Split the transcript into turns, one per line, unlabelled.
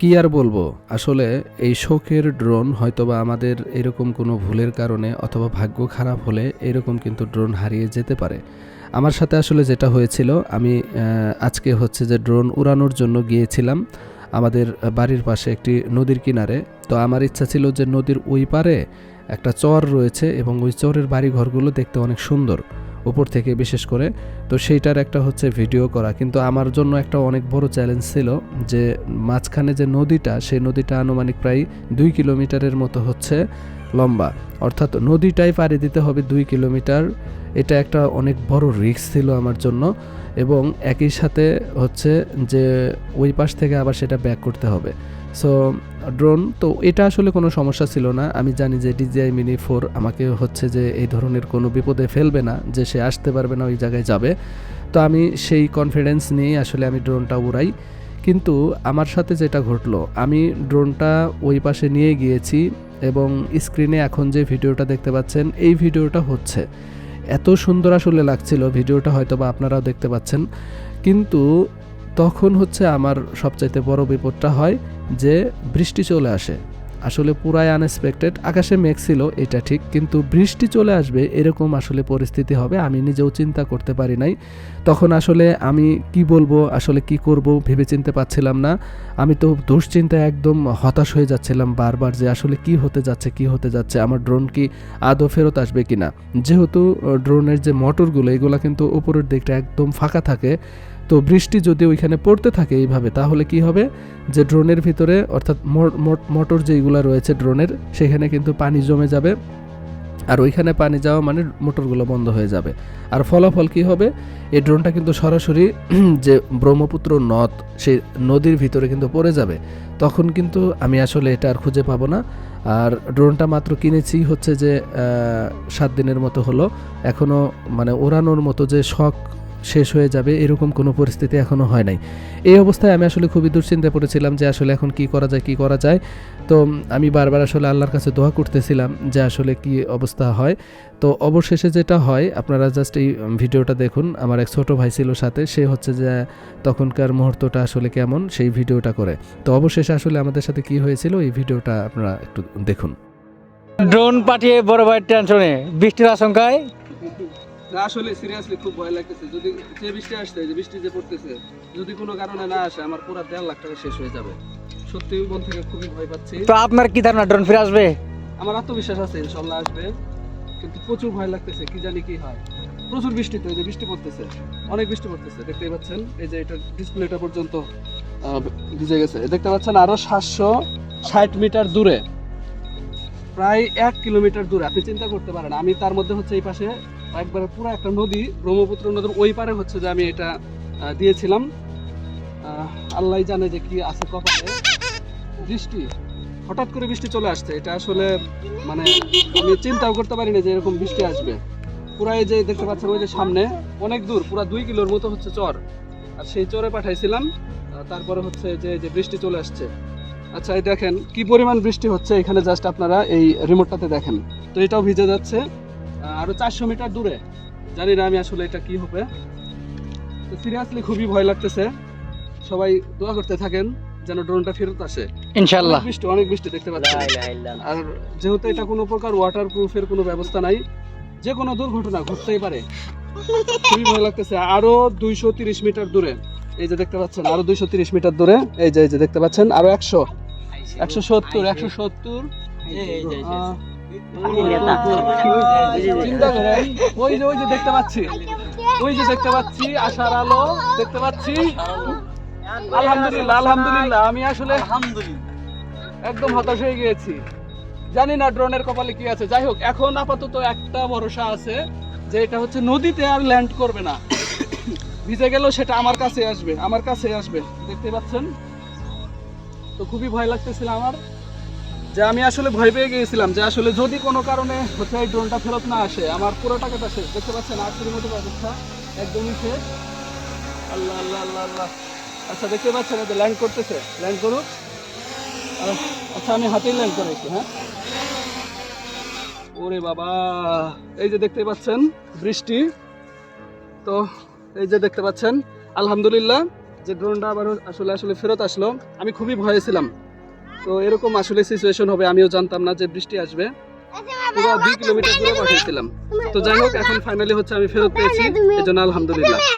কি আর বলব? আসলে এই শোকের ড্রোন হয়তোবা আমাদের এরকম কোনো ভুলের কারণে অথবা ভাগ্য খারাপ হলে এরকম কিন্তু ড্রোন হারিয়ে যেতে পারে। আমার সাথে আসলে যেটা হয়েছিল, আমি আজকে হচ্ছে যে ড্রোন উড়ানোর জন্য গিয়েছিলাম আমাদের বাড়ির পাশে একটি নদীর কিনারে। তো আমার ইচ্ছা ছিল যে নদীর ওই পারে একটা চর রয়েছে এবং ওই চরের বাড়ি ঘরগুলো দেখতে অনেক সুন্দর। উপর থেকে বিশেষ করে। তো সেইটার একটা হচ্ছে ভিডিও করা। কিন্তু আমার জন্য একটা অনেক বড় চ্যালেঞ্জ ছিল যে মাঝখানে যে নদীটা, সেই নদীটা আনুমানিক প্রায় দুই কিলোমিটারের মতো হচ্ছে লম্বা। অর্থাৎ নদীটাই পাড়ি দিতে হবে দুই কিলোমিটার। এটা একটা অনেক বড় রিস্ক ছিল আমার জন্য। এবং একই সাথে হচ্ছে যে ওই পাশ থেকে আবার সেটা ব্যাক করতে হবে। সো ড্রোন তো এটা আসলে কোনো সমস্যা ছিল না। আমি জানি যে ডিজিআই মিনি ফোর আমাকে হচ্ছে যে এই ধরনের কোনো বিপদে ফেলবে না, যে সে আসতে পারবে না, ওই জায়গায় যাবে। তো আমি সেই কনফিডেন্স নিয়েই আসলে আমি ড্রোনটা উড়াই। কিন্তু আমার সাথে যেটা ঘটলো, আমি ড্রোনটা ওই পাশে নিয়ে গিয়েছি এবং স্ক্রিনে এখন যে ভিডিওটা দেখতে পাচ্ছেন, এই ভিডিওটা হচ্ছে। এত সুন্দর আসলে লাগছিল, ভিডিওটা হয়তো বা আপনারাও দেখতে পাচ্ছেন। কিন্তু তখন হচ্ছে আমার সবচাইতে বড় বিপদটা হয় যে বৃষ্টি চলে আসে। আসলে পুরাই আনএক্সপেক্টেড আকাশে মেঘ ছিল, এটা ঠিক, কিন্তু বৃষ্টি চলে আসবে এরকম আসলে পরিস্থিতি হবে, আমি নিজেও চিন্তা করতে পারি নাই। তখন আসলে আমি কি বলব, আসলে কি করব ভেবে চিনতে পারছিলাম না। আমি তো দুশ্চিন্তায় একদম হতাশ হয়ে যাচ্ছিলাম বারবার যে আসলে কি হতে যাচ্ছে, কি হতে যাচ্ছে, আমার ড্রোন কি আদৌ ফেরত আসবে কিনা। যেহেতু ড্রোনের যে মোটরগুলো এগুলো কিন্তু উপরের দিকটা একদম ফাঁকা থাকে তো বৃষ্টি যদি ওইখানে পড়তে থাকে এইভাবে, তাহলে কি হবে? যে ড্রোনের ভিতরে, অর্থাৎ মোটর যেইগুলো রয়েছে ড্রোনের, সেখানে কিন্তু পানি জমে যাবে। আর ওইখানে পানি যাওয়া মানে মোটরগুলো বন্ধ হয়ে যাবে। আর ফলাফল কি হবে? এই ড্রোনটা কিন্তু সরাসরি যে ব্রহ্মপুত্র নদ, সেই নদীর ভিতরে কিন্তু পড়ে যাবে। তখন কিন্তু আমি আসলে এটা আর খুঁজে পাবো না। আর ড্রোনটা মাত্র কিনেছি হচ্ছে যে সাত দিনের মতো হলো। এখনও মানে ওড়ানোর মতো যে শখ শেষ হয়ে যাবে, এরকম কোনো পরিস্থিতি এখনও হয় নাই। এই অবস্থায় আমি আসলে খুবই দুশ্চিন্তায় পড়েছিলাম যে আসলে এখন কি করা যায়, কি করা যায়। তো আমি বারবার আসলে আল্লাহর কাছে দোয়া করতেছিলাম যে আসলে কি অবস্থা হয়। তো অবশেষে যেটা হয়, আপনারা জাস্ট এই ভিডিওটা দেখুন। আমার এক ছোট ভাই ছিল সাথে, সে হচ্ছে যে তখনকার মুহূর্তটা আসলে কেমন, সেই ভিডিওটা করে। তো অবশেষে আসলে আমাদের সাথে কি হয়েছিল, এই ভিডিওটা আপনারা একটু দেখুন।
ড্রোন পাঠিয়ে বড় ভাইয়ের টেনশনে, বৃষ্টির আশঙ্কায়
না আসলে সিরিয়াসলি খুব ভয় লাগতেছে। যদি যে বৃষ্টি আসছে যে বৃষ্টি যে পড়তেছে যদি কোনো কারণে না আসে আমার পুরো দেড় লাখ টাকা শেষ হয়ে যাবে। সত্যি মন থেকে খুবই ভয় পাচ্ছি।
তো আপনার কি ধারণা ড্রোন ফিরে আসবে?
আমার আত্মবিশ্বাস আছে ইনশাল্লাহ আসবে। কিন্তু প্রচুর ভয় লাগতেছে কি জানি কি হয়। প্রচুর বৃষ্টি তো এই যে বৃষ্টি পড়তেছে। অনেক বৃষ্টি পড়তেছে দেখতেই পাচ্ছেন। এই যে এটা ডিসপ্লেটা পর্যন্ত ভিজে গেছে। দেখতে পাচ্ছেন আরও সাতশো ষাট মিটার দূরে। প্রায় এক কিলোমিটার দূরে। আপনি চিন্তা করতে পারেন, আমি তার মধ্যে হচ্ছে এই পাশে একবারে পুরো একটা নদী, ব্রহ্মপুত্র নদীর ওই পারে হচ্ছে যে আমি এটা দিয়েছিলাম। আল্লাহ জানে যে কি আছে কপালে। বৃষ্টি, হঠাৎ করে বৃষ্টি চলে আসছে। এটা আসলে মানে আমি চিন্তাও করতে পারি না যে এরকম বৃষ্টি আসবে। পুরো এই যে দেখতে পাচ্ছেন ওই যে সামনে, অনেক দূর, পুরো দুই কিলোর মতো হচ্ছে চর। আর সেই চরে পাঠাইছিলাম তারপরে হচ্ছে যে যে বৃষ্টি চলে আসছে। আচ্ছা এই দেখেন কি পরিমাণ বৃষ্টি হচ্ছে এখানে জাস্ট আপনারা এই রিমোটটাতে দেখেন। তো এটাও ভিজে যাচ্ছে। আরও চারশো মিটার দূরে। জানি না আমি আসলে এটা কি হবে। তো সিরিয়াসলি খুবই ভয় লাগতেছে। সবাই দোয়া করতে থাকেন যেন ড্রোনটা ফেরত আসে।
ইনশাল্লাহ
বৃষ্টি অনেক বৃষ্টি দেখতে পাচ্ছি আর যেহেতু এটা কোনো প্রকার ওয়াটার প্রুফের কোনো ব্যবস্থা নাই যে কোনো দুর্ঘটনা ঘটতেই পারে। খুবই ভয় লাগতেছে। আরও দুইশো তিরিশ মিটার দূরে। এই যে দেখতে পাচ্ছেন আরও দুইশো তিরিশ মিটার দূরে এই যে এই যে দেখতে পাচ্ছেন আরও একশো একশো সত্তর একশো সত্তর। চিন্তা করেন ওই যে ওই যে দেখতে পাচ্ছি ওই যে দেখতে পাচ্ছি আশার আলো দেখতে পাচ্ছি। আলহামদুলিল্লাহ আলহামদুলিল্লাহ আমি আসলে একদম হতাশ হয়ে গিয়েছি। জানি না ড্রোনের কপালে কি আছে। যাই হোক এখন আপাতত একটা ভরসা আছে যে এটা হচ্ছে নদীতে আর ল্যান্ড করবে না। ভিজে গেলেও সেটা আমার কাছে আসবে, আমার কাছে আসবে দেখতে পাচ্ছেন? তো খুবই ভয় লাগতেছিল আমার, যে আমি আসলে ভয় পেয়ে গিয়েছিলাম, যে আসলে যদি কোনো কারণে হচ্ছে এই ড্রোনটা ফেরত না আসে, আমার পুরো টাকাটা শেষ, দেখতে পাচ্ছেন? আটটির মতো ব্যবস্থা একদমই শেষ। আল্লাহ আল্লাহ আল্লাহ আল্লাহ। আচ্ছা দেখতে পাচ্ছেন? এটা ল্যান্ড করতেছে ল্যান্ড করুক। আচ্ছা আমি হাতেই ল্যান্ড করেছি হ্যাঁ? ওরে বাবা, এই যে দেখতে পাচ্ছেন, বৃষ্টি। তো এই যে দেখতে পাচ্ছেন, আলহামদুলিল্লাহ, যে ড্রোনটা আবার আসলে আসলে ফেরত আসলো। আমি খুবই ভয়ে ছিলাম। তো এরকম আসলে সিচুয়েশন হবে, আমিও জানতাম না যে বৃষ্টি আসবে। পুরো দুই কিলোমিটার দূরে পাঠিয়েছিলাম। তো যাই হোক, এখন ফাইনালি হচ্ছে আমি ফেরত পেয়েছি। এই জন্য আলহামদুলিল্লাহ।